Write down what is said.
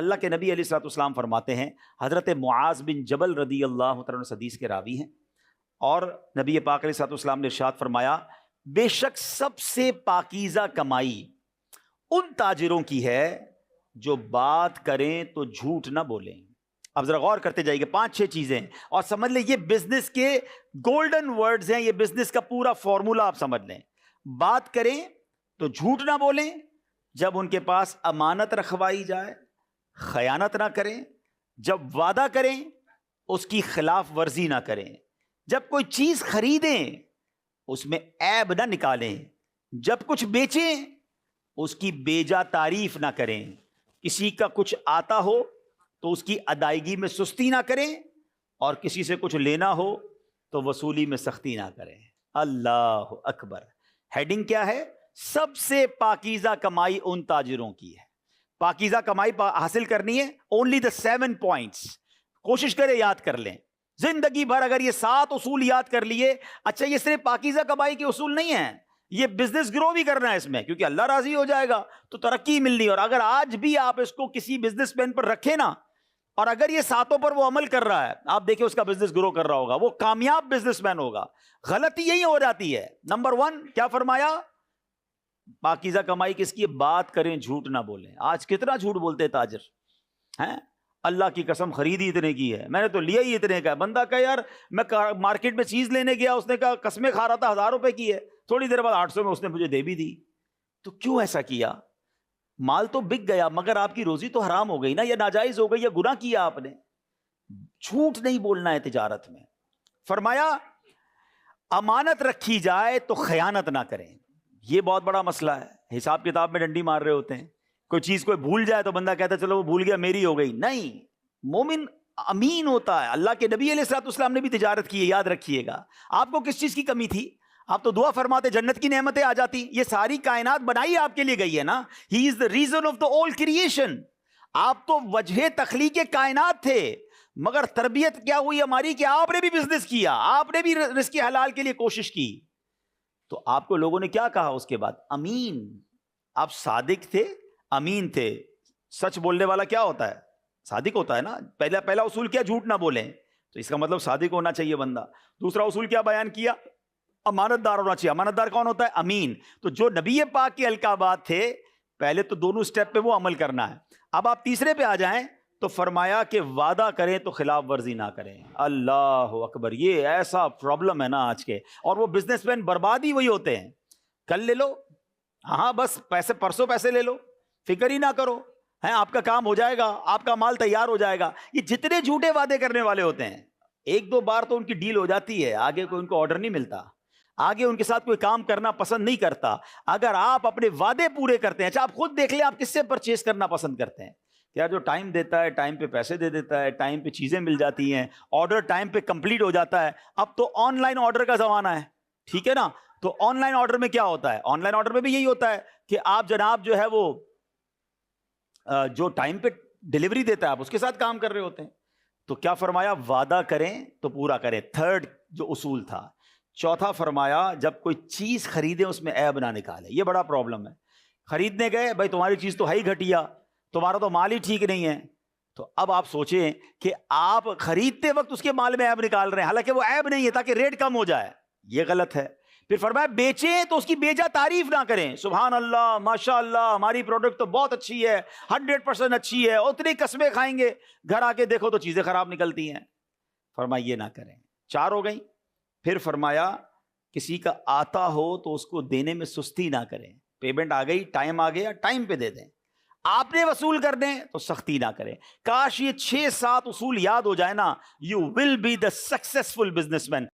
अल्लाह के नबी अलैहिस्सलाम फरमाते हैं, हज़रत मुआज बिन जबल रदी अल्लाह हदीस के रावी हैं। और नबी पाक अलैहिस्सलाम ने इरशाद फरमाया, बेशक सबसे पाकीज़ा कमाई उन ताजिरों की है जो बात करें तो झूठ ना बोलें। अब जरा गौर करते जाइए, पाँच छह चीज़ें। और समझ लें ये बिज़नेस के गोल्डन वर्ड्स हैं, ये बिज़नेस का पूरा फॉर्मूला आप समझ लें। बात करें तो झूठ ना बोलें, जब उनके पास अमानत रखवाई जाए खयानत ना करें, जब वादा करें, उसकी खिलाफ वर्जी ना करें। जब कोई चीज़ खरीदें, उसमें ऐब ना निकालें। जब कुछ बेचें, उसकी बेजा तारीफ़ ना करें। किसी का कुछ आता हो तो उसकी अदायगी में सुस्ती ना करें, और किसी से कुछ लेना हो तो वसूली में सख्ती ना करें। अल्लाह अकबर। हेडिंग क्या है? सबसे पाकिजा कमाई उन ताजरों की है। पाकिजा कमाई पा, हासिल करनी है ओनली द सेवन पॉइंट्स कोशिश करें याद कर लें। ज़िंदगी भर अगर ये सात उसूल याद कर लिए अच्छा ये सिर्फ़ पाकिजा कमाई के उसूल नहीं है ये बिज़नेस ग्रो भी करना है इसमें क्योंकि अल्लाह राज़ी हो जाएगा तो तरक्की मिलनी और अगर आज भी आप इसको किसी बिज़नेस मैन पर रखें ना और अगर ये सातों पर वो अमल कर रहा है आप देखिए उसका बिज़नेस ग्रो कर रहा होगा वो कामयाब बिजनेसमैन होगा। गलती यही हो जाती है। नंबर वन क्या फरमाया? पाकिजा कमाई किसकी? बात करें, झूठ ना बोलें। आज कितना झूठ बोलते ताजर? हैं? अल्लाह की कसम, खरीदी इतने की है। मैंने तो लिया ही इतने का बंदा कहा, यार, मैं मार्केट में चीज़ लेने गया, उसने कहा, कस्में खा रहा था, हज़ार रुपए की है। थोड़ी देर बाद आठ सौ में उसने मुझे दे भी दी। तो क्यों ऐसा किया? माल तो बिक गया, मगर आपकी रोजी तो हराम हो गई ना, या नाजायज हो गई, या गुना किया आपने? झूठ नहीं बोलना है तिजारत में। फरमाया, अमानत रखी जाए तो खयानत ना करें। यह बहुत बड़ा मसला है। हिसाब किताब में डंडी मार रहे होते हैं। कोई चीज़ कोई भूल जाए तो बंदा कहता है, चलो वो भूल गया, मेरी हो गई। नहीं, मोमिन अमीन होता है। अल्लाह के नबी अलैहिस्सलाम ने भी तिजारत की है, याद रखिएगा। आपको किस चीज़ की कमी थी? आप तो दुआ फरमाते, जन्नत की नेमतें आ जाती, ये सारी कायनात बनाई आपके लिए गई है ना? He is the reason of the old creation आप तो वजह तखलीक कायनात थे, मगर तरबियत क्या हुई हमारी कि आपने भी बिज़नेस किया, आपने भी रिस्क हलाल के लिए कोशिश की। तो आपको लोगों ने क्या कहा उसके बाद? अमीन। आप सादिक थे, अमीन थे। सच बोलने वाला क्या होता है? सादिक होता है ना? पहला पहला उसूल क्या? झूठ ना बोले। तो इसका मतलब सादिक होना चाहिए बंदा। दूसरा उसूल क्या बयान किया? अमानतदार होना चाहिए। अमानतदार कौन होता है? अमीन। तो जो नबी पाक के अलकाबाद थे, पहले तो दोनों स्टेप पे वो अमल करना है। अब आप तीसरे पे आ जाएँ। तो फरमाया कि वादा करें तो खिलाफ वर्जी ना करें। अल्लाह अकबर, ये ऐसा प्रॉब्लम है ना आज के। और वो बिजनेसमैन बर्बाद ही वही होते हैं। कल ले लो। हाँ बस पैसे, परसों पैसे ले लो। फ़िक्र ही ना करो। है, आपका काम हो जाएगा। आपका माल तैयार हो जाएगा। ये जितने झूठे वादे करने वाले होते हैं, एक दो बार तो उनकी डील हो जाती है। आगे कोई उनको ऑर्डर नहीं मिलता। आगे उनके साथ कोई काम करना पसंद नहीं करता। अगर आप अपने वादे पूरे करते हैं अच्छा आप खुद देख लें आप किससे परचेज करना पसंद करते हैं। क्या जो टाइम देता है टाइम पे पैसे दे देता है टाइम पे चीज़ें मिल जाती हैं ऑर्डर टाइम पे कंप्लीट हो जाता है। अब तो ऑनलाइन ऑर्डर का ज़माना है, ठीक है ना? तो ऑनलाइन ऑर्डर में क्या होता है? ऑनलाइन ऑर्डर में भी यही होता है कि आप जनाब जो है वो जो टाइम पे डिलीवरी देता है, आप उसके साथ काम कर रहे होते हैं। तो क्या फरमाया? वादा करें तो पूरा करें। थर्ड जो उसूल था, चौथा फरमाया, जब कोई चीज़ खरीदे, उसमें ऐब ना निकाले। ये बड़ा प्रॉब्लम है। खरीदने गए, भाई, तुम्हारी चीज़ तो है ही घटिया। तुम्हारा तो माल ही ठीक नहीं है। तो अब आप सोचें कि आप खरीदते वक्त उसके माल में ऐब निकाल रहे हैं। हालाँकि वो ऐब नहीं है, ताकि रेट कम हो जाए। ये गलत है। फिर फरमाया बेचें तो उसकी बेजा तारीफ़ ना करें। सुबहान अल्लाह माशा हमारी प्रोडक्ट तो बहुत अच्छी है हंड्रेड परसेंट अच्छी है, उतनी कस्में खाएँगे। घर आके देखो तो चीज़ें खराब निकलती हैं। फरमाया ये ना करें। चार हो गई। फिर फरमाया, किसी का आता हो तो उसको देने में सुस्ती ना करें। पेमेंट आ गई टाइम आ गया टाइम पे दे दें। आपने वसूल कर दें तो सख्ती ना करें। काश ये छह सात उसूल याद हो जाए ना you will be the successful businessman